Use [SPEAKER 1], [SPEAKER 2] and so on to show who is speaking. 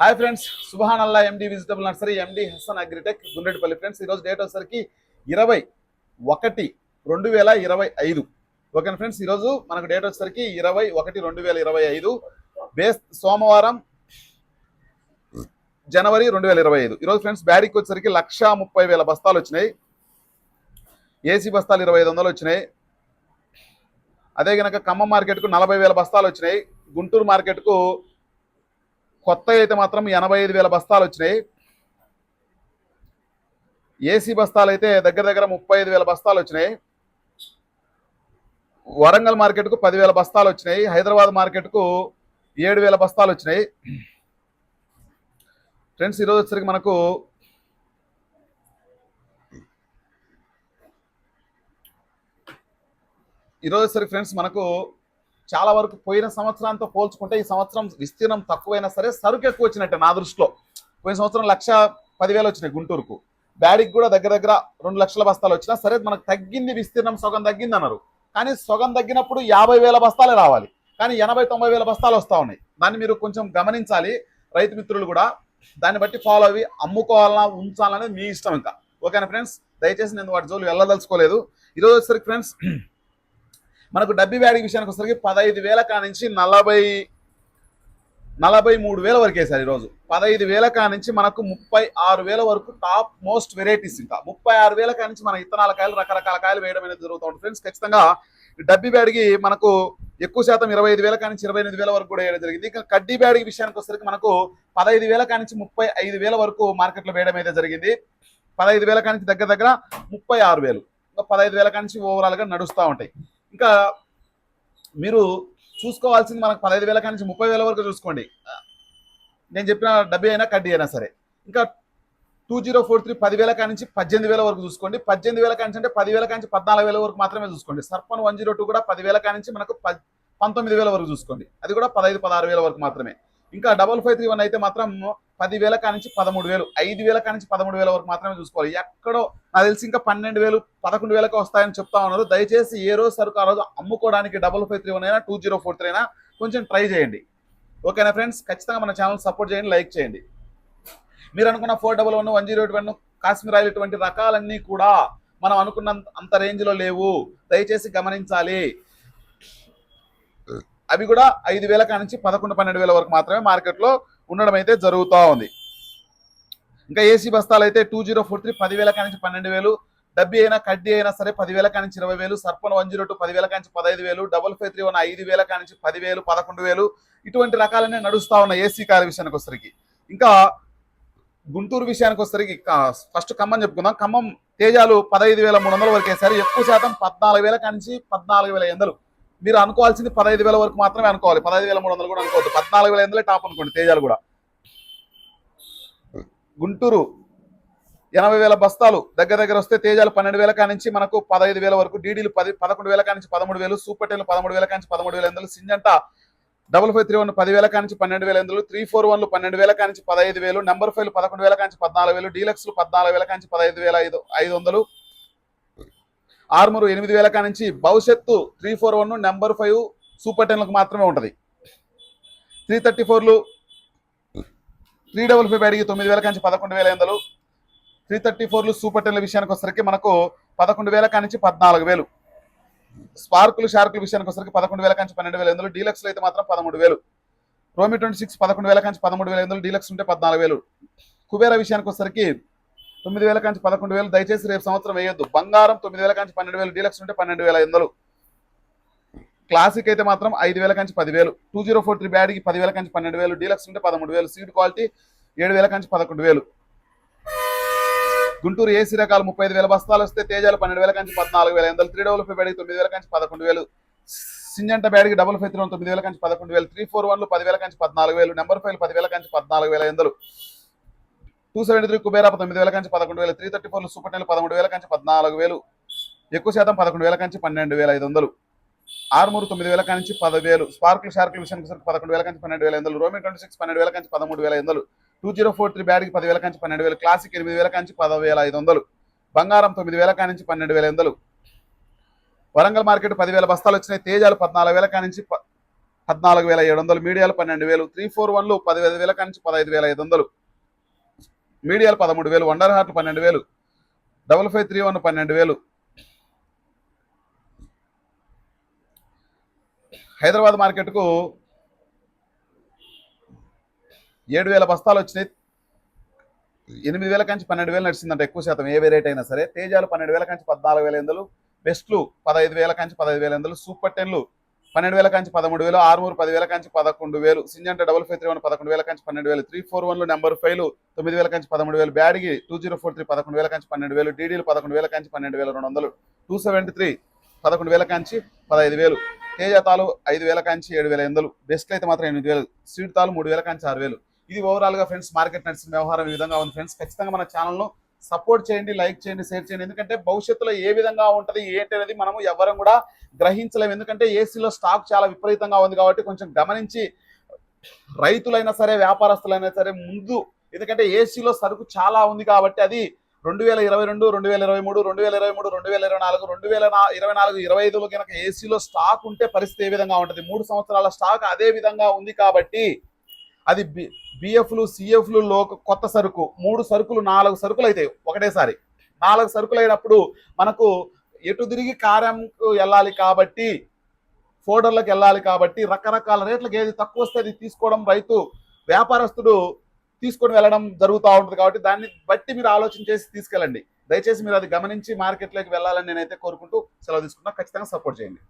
[SPEAKER 1] Hi friends Subhan Allah MD vegetable nursery MD Hasan agritech Gundreddipalli friends. ఈరోజు date వచ్చేసరికి ఇరవై ఒకటి రెండు వేల ఇరవై ఐదు. ఓకేనా ఫ్రెండ్స్? ఈరోజు మనకు డేట్ వచ్చేసరికి ఇరవై ఒకటి రెండు వేల ఇరవై ఐదు. బేస్ సోమవారం జనవరి రెండు వేల ఇరవై ఐదు. ఈరోజు ఫ్రెండ్స్ బ్యాడీకి వచ్చేసరికి లక్ష ముప్పై వేల బస్తాలు వచ్చినాయి. ఏసీ బస్తాలు ఇరవై ఐదు వందలు వచ్చినాయి. అదే కనుక ఖమ్మం మార్కెట్కు నలభై వేల బస్తాలు వచ్చినాయి. గుంటూరు మార్కెట్కు కొత్త అయితే మాత్రం ఎనభై ఐదు వేల బస్తాలు వచ్చినాయి ఏసీ బస్తాలు అయితే దగ్గర దగ్గర ముప్పై ఐదు వేల బస్తాలు వచ్చినాయి వరంగల్ మార్కెట్కు పదివేల బస్తాలు వచ్చినాయి హైదరాబాద్ మార్కెట్కు ఏడు వేల బస్తాలు వచ్చినాయి ఫ్రెండ్స్ ఈరోజు వచ్చరికి మనకు ఈరోజు వచ్చరికి ఫ్రెండ్స్ మనకు చాలా వరకు పోయిన సంవత్సరంతో పోల్చుకుంటే ఈ సంవత్సరం విస్తీర్ణం తక్కువైనా సరే సరుకు ఎక్కువ వచ్చినట్టే నా దృష్టిలో. పోయిన సంవత్సరం లక్ష పదివేలు వచ్చినాయి గుంటూరుకు. బ్యాడికి కూడా దగ్గర దగ్గర రెండు లక్షల బస్తాలు వచ్చినా సరే మనకు తగ్గింది విస్తీర్ణం సగం తగ్గింది అన్నారు. కానీ సగం తగ్గినప్పుడు యాభై వేల బస్తాలే రావాలి. కానీ ఎనభై తొంభై వేల బస్తాలు వస్తూ ఉన్నాయి. దాన్ని మీరు కొంచెం గమనించాలి. రైతు మిత్రులు కూడా దాన్ని బట్టి ఫాలో అవి అమ్ముకోవాలన్నా ఉంచాలనేది మీ ఇష్టం ఇంకా. ఓకేనా ఫ్రెండ్స్ దయచేసి నేను వాటి జోలు వెళ్ళదలుచుకోలేదు. ఈరోజు వచ్చేసరికి ఫ్రెండ్స్ మనకు డబ్బి బ్యాటింగ్ విషయానికి వచ్చేసరికి పదహైదు వేల కానించి నలభై నలభై మూడు వేల వరకు వేశారు ఈరోజు. పదహైదు వేల కానించి మనకు ముప్పై ఆరు వేల వరకు టాప్ మోస్ట్ వెరైటీస్ ఇంకా. ముప్పై ఆరు వేల కానించి మన ఇత్తనాల కాయలు రకరకాల కాయలు వేయడం అనేది జరుగుతూ ఉంటుంది ఫ్రెండ్స్. ఖచ్చితంగా డబ్బి బ్యాడ్కి మనకు ఎక్కువ శాతం ఇరవై ఐదు వేల కానించి ఇరవై ఎనిమిది వేల వరకు కూడా వేయడం జరిగింది. ఇంకా కడ్డీ బ్యాడ్కి విషయానికి వచ్చేసరికి మనకు పదహైదు వేల కానించి ముప్పై ఐదు వేల వరకు మార్కెట్లో వేయడం అయితే జరిగింది. పదహైదు వేల కానించి దగ్గర దగ్గర ముప్పై ఆరు వేలు. ఇంకా పదహైదు వేల కానించి ఓవరాల్గా నడుస్తూ ఉంటాయి. ఇంకా మీరు చూసుకోవాల్సింది మనకు పదహైదు వేల కానించి ముప్పై వేల వరకు చూసుకోండి. నేను చెప్పిన డబ్బీ అయినా కడ్డీ అయినా సరే. ఇంకా టూ జీరో ఫోర్ త్రీ పదివేల కానించి పద్దెనిమిది వేల వరకు చూసుకోండి. పద్దెనిమిది వేల కానించి అంటే పదివేల కానించి పద్నాలుగు వేల వరకు మాత్రమే చూసుకోండి. సర్పన్ వన్ జీరో టూ కూడా పదివేల కానించి మనకు ప- పంతొమ్మిది వేల వరకు చూసుకోండి. అది కూడా పదహైదు పదహారు వేల వరకు మాత్రమే. ఇంకా డబల్ ఫైవ్ త్రీ వన్ అయితే మాత్రం పదివేల కానించి పదమూడు వేలు ఐదు వేల కానించి పదమూడు వేల వరకు మాత్రమే చూసుకోవాలి. ఎక్కడో నాకు తెలిసి ఇంకా పన్నెండు వేలు పదకొండు వేలకు వస్తాయని చెప్తా ఉన్నారు. దయచేసి ఏ రోజు సరుకు ఆ రోజు అమ్ముకోవడానికి డబల్ ఫైవ్ త్రీ వన్ అయినా టూ జీరో ఫోర్ త్రీ అయినా కొంచెం ట్రై చేయండి. ఓకేనా ఫ్రెండ్స్ ఖచ్చితంగా మన ఛానల్ సపోర్ట్ చేయండి లైక్ చేయండి. మీరు అనుకున్న four double one one zero eight one Kashmir oil ఇటువంటి రకాలన్నీ కూడా మనం అనుకున్న అంత రేంజ్లో లేవు. దయచేసి గమనించాలి. అవి కూడా ఐదు వేల కానించి పదకొండు పన్నెండు వేల వరకు మాత్రమే మార్కెట్లో ఉండడం అయితే జరుగుతూ ఉంది. ఇంకా ఏసీ బస్తాలు అయితే టూ జీరో ఫోర్ త్రీ పదివేల కానించి పన్నెండు వేలు డబ్బీ అయినా కడ్డీ అయినా సరే పదివేల కానించి ఇరవై వేలు సర్పన్ వన్ జీరో టూ పదివేల కానించి పదహైదు వేలు డబల్ ఫైవ్ త్రీ వన్ ఐదు వేల కానించి పదివేలు పదకొండు వేలు ఇటువంటి రకాలనే నడుస్తూ ఉన్న ఏసీ కార్ విషయానికి వచ్చరికి ఇంకా గుంటూరు విషయానికి వచ్చరికి ఫస్ట్ ఖమ్మం చెప్పుకుందాం. ఖమ్మం తేజాలు పదహైదు వేల మూడు వందల వరకు వేశారు. ఎక్కువ శాతం పద్నాలుగు వేల కానించి పద్నాలుగు వేల ఎందలు మీరు అనుకోవాల్సింది పదహైదు వేల వరకు మాత్రమే అనుకోవాలి. పదహైదు వేల మూడు వందలు కూడా అనుకోవద్దు. పద్నాలుగు వేల ఎందలే టాప్ అనుకోండి తేజాలు కూడా. గుంటూరు ఎనభై వేల బస్తాలు దగ్గర దగ్గర వస్తే తేజాలు పన్నెండు వేల కానించి మనకు పదహైదు వేల వరకు డీడీలు పది పదకొండు వేల కానించి పదమూడు వేలు సూపర్ టెన్లు పదమూడు వేల కానించి పదమూడు వేల ఎందలు Syngenta double five three one పదివేల కానించి పన్నెండు వేల ఎందలు త్రీ ఫోర్ వన్లు పన్నెండు వేల కానించి పదహైదు వేలు నెంబర్ ఫైవ్ పదకొండు వేల కానించి పద్నాలుగు వేలు డీలక్స్లు పద్నాలుగు వేల కానించి పదహైదు వేల ఐదు ఐదు వందలు ఆర్మూరు ఎనిమిది వేల కానించి భవిష్యత్తు three four one number five super టెన్లకు మాత్రమే ఉంటుంది. త్రీ థర్టీ ఫోర్లు త్రీ డబుల్ ఫైవ్ అడిగి తొమ్మిది వేల కానించి పదకొండు వేల ఎందలు త్రీ థర్టీ ఫోర్లు సూపర్ టెన్ల విషయానికి వచ్చరికి మనకు పదకొండు వేల కానించి పద్నాలుగు వేలు. స్పార్కులు షార్కుల విషయానికి వచ్చరికి పదకొండు వేల నుంచి పన్నెండు వేల ఎందులు డీలక్స్లో అయితే మాత్రం పదమూడు వేలు. రోమి ట్వంటీ సిక్స్ పదకొండు వేల కాంచి పదమూడు వేల ఎందులు డీలక్స్ ఉంటే పద్నాలుగు వేలు. కుబేరా విషయానికి వచ్చరికి తొమ్మిది వేల కాంచి పదకొండు వేలు. దయచేసి రేపు సంవత్సరం వేయొద్దు. బంగారం తొమ్మిది వేల కాంచి పన్నెండు వేలు. డీలక్స్ ఉంటే పన్నెండు వేల ఎందులు? క్లాసిక్ అయితే మాత్రం ఐదు వేల కాంచి పదివేలు. టూ జీరో ఫోర్ త్రీ బ్యాడ్కి పదివేల కాంచి పన్నెండు వేలు. డీలక్స్ ఉంటే పదమూడు వేలు. సీట్ క్వాలిటీ ఏడు వేల కాంచి పదకొండు వేలు. గుంటూరు ఏసీ రకాలు ముప్పై ఐదు వేల బస్తాలు వస్తే తేజాలు పన్నెండు వేల కంచి పద్నాలుగు వేల ఎందలు? త్రీ డబుల్ ఫైవ్ బ్యాడ్కి తొమ్మిది వేల కంచి పదకొండు వేలు. సింజంట బ్యాడ్కి డబుల్ ఫైవ్ త్రీ తొమ్మిది వేల కంచి పదకొండు వేలు. త్రీ ఫోర్ వన్లు పదివేల కంచి పద్నాలుగు వేలు. నెంబర్ ఫైవ్ పదివేల కంచి పద్నాలుగు వేల ఎందలు? టూ సెవెంటీ త్రీ కుబేరా తొమ్మిది వేల కంచి పదకొండు వేలు త్రీ థర్టీ ఫోర్లు సూపర్ టెన్ పదమూడు వేల కంచి పద్నాలుగు వేలు ఎక్కువ శాతం పదకొండు వేల కంచి పన్నెండు వేల ఐదు వందలు. ఆరుమూరు తొమ్మిది వేల కంచి పదివేలు స్పార్కిల్ షార్కిల్ విషయానికి పదకొండు వేల కంచి పన్నెండు వేల వందలు రోమన్ ట్వంటీ సిక్స్ పన్నెండు వేల కంచి పదమూడు వేల వందలు టూ జీరో ఫోర్ త్రీ బ్యాడ్కి పదివేల కంచి పన్నెండు వేలు క్లాసిక్ ఎనిమిది వేల కంచి పదవేల ఐదు వందలు బంగారం తొమ్మిది వేల కానించి పన్నెండు వేల వందలు. వరంగల్ మార్కెట్ పదివేల బస్తాలు వచ్చినాయి తేజాలు పద్నాలుగు వేల కానించి ప- పద్నాలుగు వేల ఏడు వందలు మీడియాలు పన్నెండు వేలు త్రీ ఫోర్ వన్లు పదివేల వేల నుంచి పదహైదు వేల ఐదు వందలు. మీడియాలు పదమూడు వేలు వండర్ హార్ట్ పన్నెండు వేలు డబల్ ఫైవ్ త్రీ వన్ పన్నెండు వేలు. హైదరాబాద్ మార్కెట్కు ఏడు వేల బస్తాలు వచ్చినాయి. ఎనిమిది వేల కంచి పన్నెండు వేలు నడిచిందంట ఎక్కువ శాతం ఏ రేట్ అయినా సరే. తేజాలు పన్నెండు వేల కంచి పద్నాలుగు వేల ఎందులు బెస్ట్లు పదహైదు వేల కంచి పదహైదు వేల ఎందులు సూపర్ టెన్లు పన్నెండు వేల కంచి పదమూడు వేలు ఆరుమూరు పదివేల కంచి పదకొండు వేలు Syngenta double five three one పదకొండు వేల కంచి పన్నెండు వేలు త్రీ ఫోర్ వన్లో నెంబర్ ఫైవ్లు తొమ్మిది వేల కంచి పదమూడు వేలు Byadgi two zero four three పదకొండు వేల కంచి పన్నెండు వేలు డీడీలు పదకొండు వేల కంచి పన్నెండు వేల రెండు వందలు టూ సెవెంటీ త్రీ పదకొండు వేల కంచి పదహైదు వేలు తేజ తాలు ఐదు వేల కంచి ఏడు వేల ఎనిమిది బెస్ట్ అయితే మాత్రం ఎనిమిది వేలు సీడ్ తాలు మూడు వేల కంచి ఆరు వేలు. ఇది ఓవరాల్గా ఫ్రెండ్స్ మార్కెట్ నడిచిన వ్యవహారం ఈ విధంగా ఉంది. ఫ్రెండ్స్ ఖచ్చితంగా మన ఛానల్ను సపోర్ట్ చేయండి లైక్ చేయండి షేర్ చేయండి. ఎందుకంటే భవిష్యత్తులో ఏ విధంగా ఉంటుంది ఏంటి అనేది మనము ఎవరం కూడా గ్రహించలేము. ఎందుకంటే ఏసీలో స్టాక్ చాలా విపరీతంగా ఉంది కాబట్టి కొంచెం గమనించి రైతులైనా సరే వ్యాపారస్తులైనా సరే ముందు ఎందుకంటే ఏసీలో సరుకు చాలా ఉంది కాబట్టి అది రెండు వేల ఇరవై రెండు రెండు వేల ఇరవై మూడు రెండు వేల ఇరవై మూడు రెండు వేల ఇరవై నాలుగు రెండు వేల ఇరవై నాలుగు ఇరవై ఐదులో కనుక ఏసీలో స్టాక్ ఉంటే పరిస్థితి ఏ విధంగా ఉంటుంది? మూడు సంవత్సరాల స్టాక్ అదే విధంగా ఉంది కాబట్టి అది బి బిఎఫ్లు సిఎఫ్లు లో కొత్త సరుకు. మూడు సరుకులు నాలుగు సరుకులు అవుతాయి ఒకటేసారి. నాలుగు సరుకులు అయినప్పుడు మనకు ఎటు తిరిగి కార్యంకు వెళ్ళాలి కాబట్టి ఫోల్డర్లకు వెళ్ళాలి కాబట్టి రకరకాల రేట్లకు ఏది తక్కువ వస్తే అది తీసుకోవడం రైతు వ్యాపారస్తుడు తీసుకొని వెళ్ళడం జరుగుతూ ఉంటుంది కాబట్టి దాన్ని బట్టి మీరు ఆలోచన చేసి తీసుకెళ్ళండి. దయచేసి మీరు అది గమనించి మార్కెట్లోకి వెళ్ళాలని నేనైతే కోరుకుంటూ సెలవు తీసుకుంటున్నా. ఖచ్చితంగా సపోర్ట్ చేయండి.